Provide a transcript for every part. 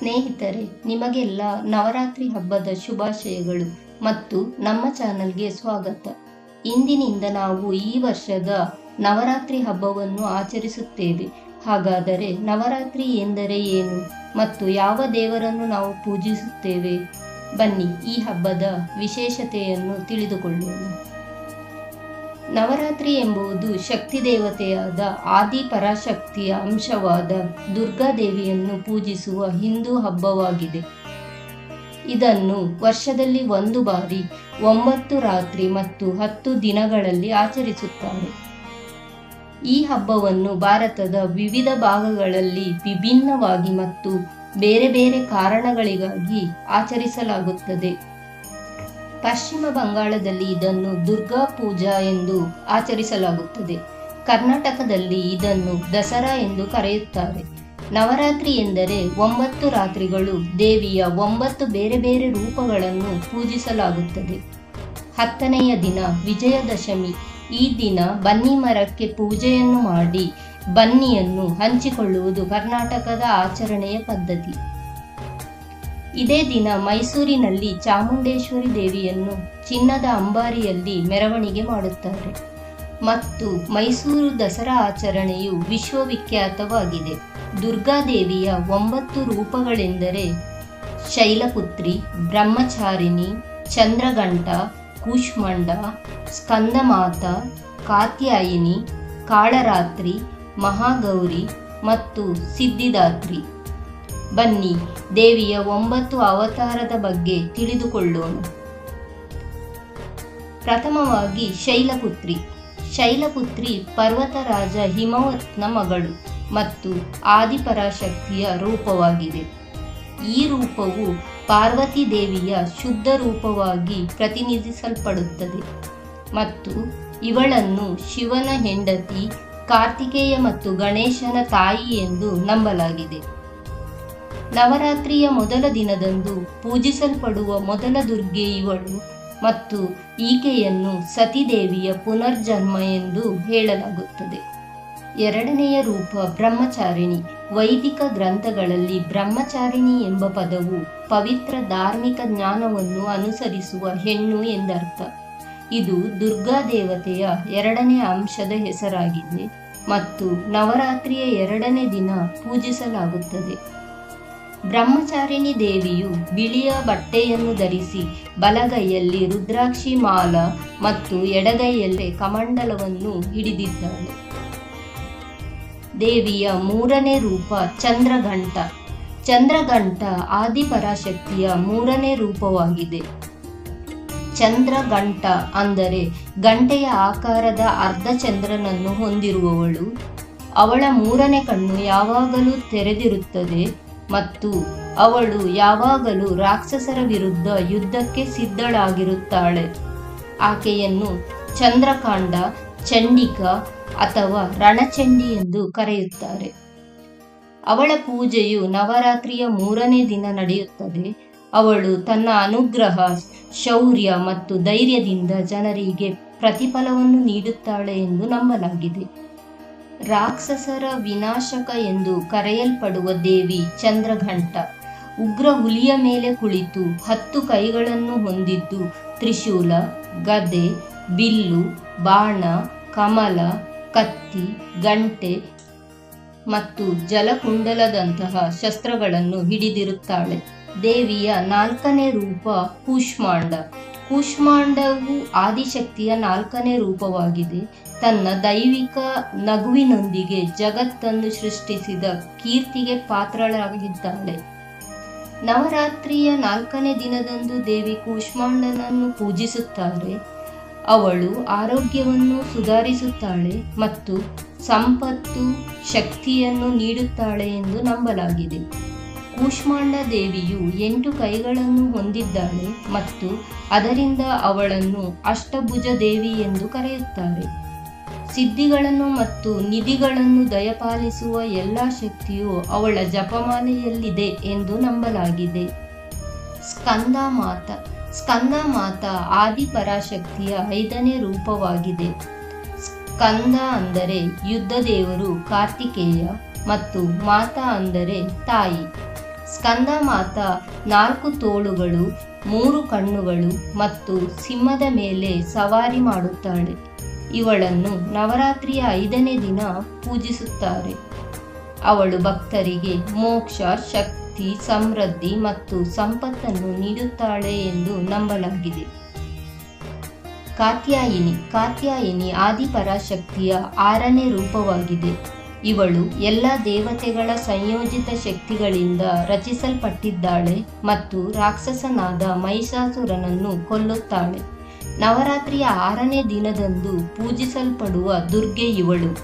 ಸ್ನೇಹಿತರೆ, ನಿಮಗೆಲ್ಲ ನವರಾತ್ರಿ ಹಬ್ಬದ ಶುಭಾಶಯಗಳು ಮತ್ತು ನಮ್ಮ ಚಾನಲ್ಗೆ ಸ್ವಾಗತ. ಇಂದಿನಿಂದ ನಾವು ಈ ವರ್ಷದ ನವರಾತ್ರಿ ಹಬ್ಬವನ್ನು ಆಚರಿಸುತ್ತೇವೆ. ಹಾಗಾದರೆ ನವರಾತ್ರಿ ಎಂದರೆ ಏನು ಮತ್ತು ಯಾವ ದೇವರನ್ನು ನಾವು ಪೂಜಿಸುತ್ತೇವೆ? ಬನ್ನಿ ಈ ಹಬ್ಬದ ವಿಶೇಷತೆಯನ್ನು ತಿಳಿದುಕೊಳ್ಳೋಣ. ನವರಾತ್ರಿ ಎಂಬುದು ಶಕ್ತಿ ದೇವತೆಯಾದ ಆದಿ ಪರಾಶಕ್ತಿಯ ಅಂಶವಾದ ದುರ್ಗಾದೇವಿಯನ್ನು ಪೂಜಿಸುವ ಹಿಂದೂ ಹಬ್ಬವಾಗಿದೆ. ಇದನ್ನು ವರ್ಷದಲ್ಲಿ ಒಂದು ಬಾರಿ ಒಂಬತ್ತು ರಾತ್ರಿ ಮತ್ತು ಹತ್ತು ದಿನಗಳಲ್ಲಿ ಆಚರಿಸುತ್ತಾರೆ. ಈ ಹಬ್ಬವನ್ನು ಭಾರತದ ವಿವಿಧ ಭಾಗಗಳಲ್ಲಿ ವಿಭಿನ್ನವಾಗಿ ಮತ್ತು ಬೇರೆ ಬೇರೆ ಕಾರಣಗಳಿಗಾಗಿ ಆಚರಿಸಲಾಗುತ್ತದೆ. ಪಶ್ಚಿಮ ಬಂಗಾಳದಲ್ಲಿ ಇದನ್ನು ದುರ್ಗಾ ಪೂಜಾ ಎಂದು ಆಚರಿಸಲಾಗುತ್ತದೆ. ಕರ್ನಾಟಕದಲ್ಲಿ ಇದನ್ನು ದಸರಾ ಎಂದು ಕರೆಯುತ್ತಾರೆ. ನವರಾತ್ರಿ ಎಂದರೆ ಒಂಬತ್ತು ರಾತ್ರಿಗಳು ದೇವಿಯ ಒಂಬತ್ತು ಬೇರೆ ಬೇರೆ ರೂಪಗಳನ್ನು ಪೂಜಿಸಲಾಗುತ್ತದೆ. ಹತ್ತನೆಯ ದಿನ ವಿಜಯದಶಮಿ. ಈ ದಿನ ಬನ್ನಿ ಮರಕ್ಕೆ ಪೂಜೆಯನ್ನು ಮಾಡಿ ಬನ್ನಿಯನ್ನು ಹಂಚಿಕೊಳ್ಳುವುದು ಕರ್ನಾಟಕದ ಆಚರಣೆಯ ಪದ್ಧತಿ. ಇದೇ ದಿನ ಮೈಸೂರಿನಲ್ಲಿ ಚಾಮುಂಡೇಶ್ವರಿ ದೇವಿಯನ್ನು ಚಿನ್ನದ ಅಂಬಾರಿಯಲ್ಲಿ ಮೆರವಣಿಗೆ ಮಾಡುತ್ತಾರೆ. ಮತ್ತು ಮೈಸೂರು ದಸರಾ ಆಚರಣೆಯು ವಿಶ್ವವಿಖ್ಯಾತವಾಗಿದೆ. ದುರ್ಗಾದೇವಿಯ ಒಂಬತ್ತು ರೂಪಗಳೆಂದರೆ ಶೈಲಪುತ್ರಿ, ಬ್ರಹ್ಮಚಾರಿಣಿ ಚಂದ್ರಗಂಟ ಕೂಷ್ಮಂಡ, ಸ್ಕಂದಮಾತ, ಕಾತ್ಯಾಯಿನಿ, ಕಾಳರಾತ್ರಿ, ಮಹಾಗೌರಿ ಮತ್ತು ಸಿದ್ಧಿದಾತ್ರಿ. ಬನ್ನಿ, ದೇವಿಯ ಒಂಬತ್ತು ಅವತಾರದ ಬಗ್ಗೆ ತಿಳಿದುಕೊಳ್ಳೋಣ. ಪ್ರಥಮವಾಗಿ ಶೈಲಪುತ್ರಿ. ಶೈಲಪುತ್ರಿ ಪರ್ವತರಾಜ ಹಿಮವತ್ನ ಮಗಳು ಮತ್ತು ಆದಿಪರಾಶಕ್ತಿಯ ರೂಪವಾಗಿದೆ. ಈ ರೂಪವು ಪಾರ್ವತಿ ದೇವಿಯ ಶುದ್ಧ ರೂಪವಾಗಿ ಪ್ರತಿನಿಧಿಸಲ್ಪಡುತ್ತದೆ ಮತ್ತು ಇವಳನ್ನು ಶಿವನ ಹೆಂಡತಿ ಕಾರ್ತಿಕೇಯ ಮತ್ತು ಗಣೇಶನ ತಾಯಿ ಎಂದು ನಂಬಲಾಗಿದೆ. ನವರಾತ್ರಿಯ ಮೊದಲ ದಿನದಂದು ಪೂಜಿಸಲ್ಪಡುವ ಮೊದಲ ದುರ್ಗೆ ಇವಳು ಮತ್ತು ಈಕೆಯನ್ನು ಸತಿದೇವಿಯ ಪುನರ್ಜನ್ಮ ಎಂದು ಹೇಳಲಾಗುತ್ತದೆ. ಎರಡನೆಯ ರೂಪ ಬ್ರಹ್ಮಚಾರಿಣಿ. ವೈದಿಕ ಗ್ರಂಥಗಳಲ್ಲಿ ಬ್ರಹ್ಮಚಾರಿಣಿ ಎಂಬ ಪದವು ಪವಿತ್ರ ಧಾರ್ಮಿಕ ಜ್ಞಾನವನ್ನು ಅನುಸರಿಸುವ ಹೆಣ್ಣು ಎಂದರ್ಥ. ಇದು ದುರ್ಗಾ ದೇವತೆಯ ಎರಡನೇ ಅಂಶದ ಹೆಸರಾಗಿದೆ ಮತ್ತು ನವರಾತ್ರಿಯ ಎರಡನೇ ದಿನ ಪೂಜಿಸಲಾಗುತ್ತದೆ. ಬ್ರಹ್ಮಚಾರಿಣಿ ದೇವಿಯು ಬಿಳಿಯ ಬಟ್ಟೆಯನ್ನು ಧರಿಸಿ ಬಲಗೈಯಲ್ಲಿ ರುದ್ರಾಕ್ಷಿ ಮಾಲ ಮತ್ತು ಎಡಗೈಯಲ್ಲಿ ಕಮಂಡಲವನ್ನು ಹಿಡಿದಿದ್ದಾಳೆ. ದೇವಿಯ ಮೂರನೇ ರೂಪ ಚಂದ್ರಘಂಟ. ಚಂದ್ರಘಂಟ ಆದಿಪರಾಶಕ್ತಿಯ ಮೂರನೇ ರೂಪವಾಗಿದೆ. ಚಂದ್ರಘಂಟ ಅಂದರೆ ಗಂಟೆಯ ಆಕಾರದ ಅರ್ಧ ಚಂದ್ರನನ್ನು ಹೊಂದಿರುವವಳು. ಅವಳ ಮೂರನೇ ಕಣ್ಣು ಯಾವಾಗಲೂ ತೆರೆದಿರುತ್ತದೆ. ಮತ್ತು ಅವಳು ಯಾವಾಗಲೂ ರಾಕ್ಷಸರ ವಿರುದ್ಧ ಯುದ್ಧಕ್ಕೆ ಸಿದ್ಧಳಾಗಿರುತ್ತಾಳೆ. ಆಕೆಯನ್ನು ಚಂದ್ರಕಾಂಡ, ಚಂಡಿಕ ಅಥವಾ ರಣಚಂಡಿ ಎಂದು ಕರೆಯುತ್ತಾರೆ. ಅವಳ ಪೂಜೆಯು ನವರಾತ್ರಿಯ ಮೂರನೇ ದಿನ ನಡೆಯುತ್ತದೆ. ಅವಳು ತನ್ನ ಅನುಗ್ರಹ, ಶೌರ್ಯ ಮತ್ತು ಧೈರ್ಯದಿಂದ ಜನರಿಗೆ ಪ್ರತಿಫಲವನ್ನು ನೀಡುತ್ತಾಳೆ ಎಂದು ನಂಬಲಾಗಿದೆ. ರಾಕ್ಷಸರ ವಿನಾಶಕ ಎಂದು ಕರೆಯಲ್ಪಡುವ ದೇವಿ ಚಂದ್ರಘಂಟ. ಉಗ್ರ ಹುಲಿಯ ಮೇಲೆ ಕುಳಿತು ಹತ್ತು ಕೈಗಳನ್ನು ಹೊಂದಿದ್ದು ತ್ರಿಶೂಲ, ಗದೆ, ಬಿಲ್ಲು, ಬಾಣ, ಕಮಲ, ಕತ್ತಿ, ಗಂಟೆ ಮತ್ತು ಜಲಕುಂಡಲದಂತಹ ಶಸ್ತ್ರಗಳನ್ನು ಹಿಡಿದಿರುತ್ತಾಳೆ. ದೇವಿಯ ನಾಲ್ಕನೇ ರೂಪ ಕೂಷ್ಮಾಂಡ. ಕೂಷ್ಮಾಂಡವು ಆದಿಶಕ್ತಿಯ ನಾಲ್ಕನೇ ರೂಪವಾಗಿದೆ. ತನ್ನ ದೈವಿಕ ನಗುವಿನೊಂದಿಗೆ ಜಗತ್ತನ್ನು ಸೃಷ್ಟಿಸಿದ ಕೀರ್ತಿಗೆ ಪಾತ್ರಳಾಗಿದ್ದಾಳೆ. ನವರಾತ್ರಿಯ ನಾಲ್ಕನೇ ದಿನದಂದು ದೇವಿ ಕೂಷ್ಮಾಂಡನನ್ನು ಪೂಜಿಸುತ್ತಾರೆ. ಅವಳು ಆರೋಗ್ಯವನ್ನು ಸುಧಾರಿಸುತ್ತಾಳೆ ಮತ್ತು ಸಂಪತ್ತು, ಶಕ್ತಿಯನ್ನು ನೀಡುತ್ತಾಳೆ ಎಂದು ನಂಬಲಾಗಿದೆ. ಕೂಷ್ಮಾಂಡ ದೇವಿಯು ಎಂಟು ಕೈಗಳನ್ನು ಹೊಂದಿದ್ದಾಳೆ ಮತ್ತು ಅದರಿಂದ ಅವಳನ್ನು ಅಷ್ಟಭುಜ ದೇವಿ ಎಂದು ಕರೆಯುತ್ತಾರೆ. ಸಿದ್ಧಿಗಳನ್ನು ಮತ್ತು ನಿಧಿಗಳನ್ನು ದಯಪಾಲಿಸುವ ಎಲ್ಲ ಶಕ್ತಿಯು ಅವಳ ಜಪಮಾಲೆಯಲ್ಲಿದೆ ಎಂದು ನಂಬಲಾಗಿದೆ. ಸ್ಕಂದ ಮಾತ. ಸ್ಕಂದ ಮಾತ ಆದಿ ಪರಾಶಕ್ತಿಯ ಐದನೇ ರೂಪವಾಗಿದೆ. ಸ್ಕಂದ ಅಂದರೆ ಯುದ್ಧ ದೇವರು ಕಾರ್ತಿಕೇಯ ಮತ್ತು ಮಾತಾ ಅಂದರೆ ತಾಯಿ. ಸ್ಕಂದ ಮಾತ ನಾಲ್ಕು ತೋಳುಗಳು, ಮೂರು ಕಣ್ಣುಗಳು ಮತ್ತು ಸಿಂಹದ ಮೇಲೆ ಸವಾರಿ ಮಾಡುತ್ತಾಳೆ. ಇವಳನ್ನು ನವರಾತ್ರಿಯ ಐದನೇ ದಿನ ಪೂಜಿಸುತ್ತಾರೆ. ಅವಳು ಭಕ್ತರಿಗೆ ಮೋಕ್ಷ, ಶಕ್ತಿ, ಸಮೃದ್ಧಿ ಮತ್ತು ಸಂಪತ್ತನ್ನು ನೀಡುತ್ತಾಳೆ ಎಂದು ನಂಬಲಾಗಿದೆ. ಕಾತ್ಯಾಯಿನಿ ಕಾತ್ಯಾಯಿನಿ ಆದಿಪರಾಶಕ್ತಿಯ ಆರನೇ ರೂಪವಾಗಿದೆ. ಇವಳು ಎಲ್ಲ ದೇವತೆಗಳ ಸಂಯೋಜಿತ ಶಕ್ತಿಗಳಿಂದ ರಚಿಸಲ್ಪಟ್ಟಿದ್ದಾಳೆ ಮತ್ತು ರಾಕ್ಷಸನಾದ ಮಹಿಷಾಸುರನನ್ನು ಕೊಲ್ಲುತ್ತಾಳೆ. ನವರಾತ್ರಿಯ ಆರನೇ ದಿನದಂದು ಪೂಜಿಸಲ್ಪಡುವ ದುರ್ಗೆ ಇವಳು.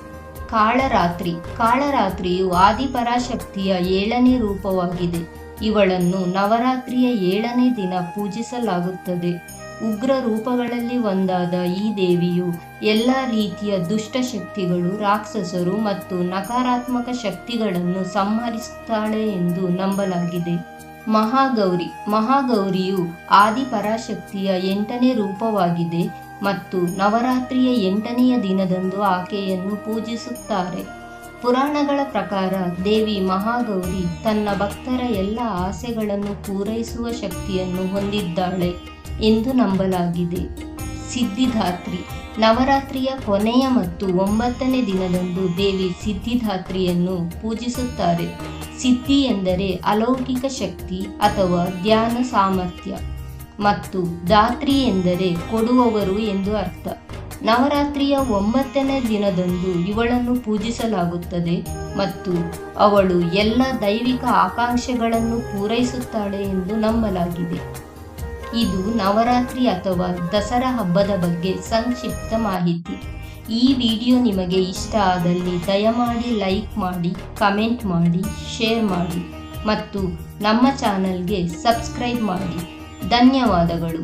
ಕಾಳರಾತ್ರಿ. ಕಾಳರಾತ್ರಿಯು ಆದಿಪರಾಶಕ್ತಿಯ ಏಳನೇ ರೂಪವಾಗಿದೆ. ಇವಳನ್ನು ನವರಾತ್ರಿಯ ಏಳನೇ ದಿನ ಪೂಜಿಸಲಾಗುತ್ತದೆ. ಉಗ್ರ ರೂಪಗಳಲ್ಲಿ ಒಂದಾದ ಈ ದೇವಿಯು ಎಲ್ಲ ರೀತಿಯ ದುಷ್ಟ ಶಕ್ತಿಗಳು, ರಾಕ್ಷಸರು ಮತ್ತು ನಕಾರಾತ್ಮಕ ಶಕ್ತಿಗಳನ್ನು ಸಂಹರಿಸುತ್ತಾಳೆ ಎಂದು ನಂಬಲಾಗಿದೆ. ಮಹಾಗೌರಿ, ಮಹಾಗೌರಿಯು ಆದಿಪರಾಶಕ್ತಿಯ ಎಂಟನೇ ರೂಪವಾಗಿದೆ ಮತ್ತು ನವರಾತ್ರಿಯ ಎಂಟನೆಯ ದಿನದಂದು ಆಕೆಯನ್ನು ಪೂಜಿಸುತ್ತಾರೆ. ಪುರಾಣಗಳ ಪ್ರಕಾರ ದೇವಿ ಮಹಾಗೌರಿ ತನ್ನ ಭಕ್ತರ ಎಲ್ಲ ಆಸೆಗಳನ್ನು ಪೂರೈಸುವ ಶಕ್ತಿಯನ್ನು ಹೊಂದಿದ್ದಾಳೆ. ಎಂದು ನಂಬಲಾಗಿದೆ. ಸಿದ್ಧಿದಾತ್ರಿ ನವರಾತ್ರಿಯ ಕೊನೆಯ ಮತ್ತು ಒಂಬತ್ತನೇ ದಿನದಂದು ದೇವಿ ಸಿದ್ಧಿದಾತ್ರಿಯನ್ನು ಪೂಜಿಸುತ್ತಾರೆ. ಸಿದ್ಧಿ ಎಂದರೆ ಅಲೌಕಿಕ ಶಕ್ತಿ ಅಥವಾ ಧ್ಯಾನ ಸಾಮರ್ಥ್ಯ. ಮತ್ತು ದಾತ್ರಿ ಎಂದರೆ ಕೊಡುವವರು ಎಂದು ಅರ್ಥ. ನವರಾತ್ರಿಯ ಒಂಬತ್ತನೇ ದಿನದಂದು ಇವಳನ್ನು ಪೂಜಿಸಲಾಗುತ್ತದೆ ಮತ್ತು ಅವಳು ಎಲ್ಲ ದೈವಿಕ ಆಕಾಂಕ್ಷೆಗಳನ್ನು ಪೂರೈಸುತ್ತಾಳೆ ಎಂದು ನಂಬಲಾಗಿದೆ. ಇದು ನವರಾತ್ರಿ ಅಥವಾ ದಸರಾ ಹಬ್ಬದ ಬಗ್ಗೆ ಸಂಕ್ಷಿಪ್ತ ಮಾಹಿತಿ. ಈ ವಿಡಿಯೋ ನಿಮಗೆ ಇಷ್ಟ ಆದಲ್ಲಿ ದಯಮಾಡಿ ಲೈಕ್ ಮಾಡಿ, ಕಮೆಂಟ್ ಮಾಡಿ, ಶೇರ್ ಮಾಡಿ ಮತ್ತು ನಮ್ಮ ಚಾನಲ್ಗೆ ಸಬ್ಸ್ಕ್ರೈಬ್ ಮಾಡಿ. ಧನ್ಯವಾದಗಳು.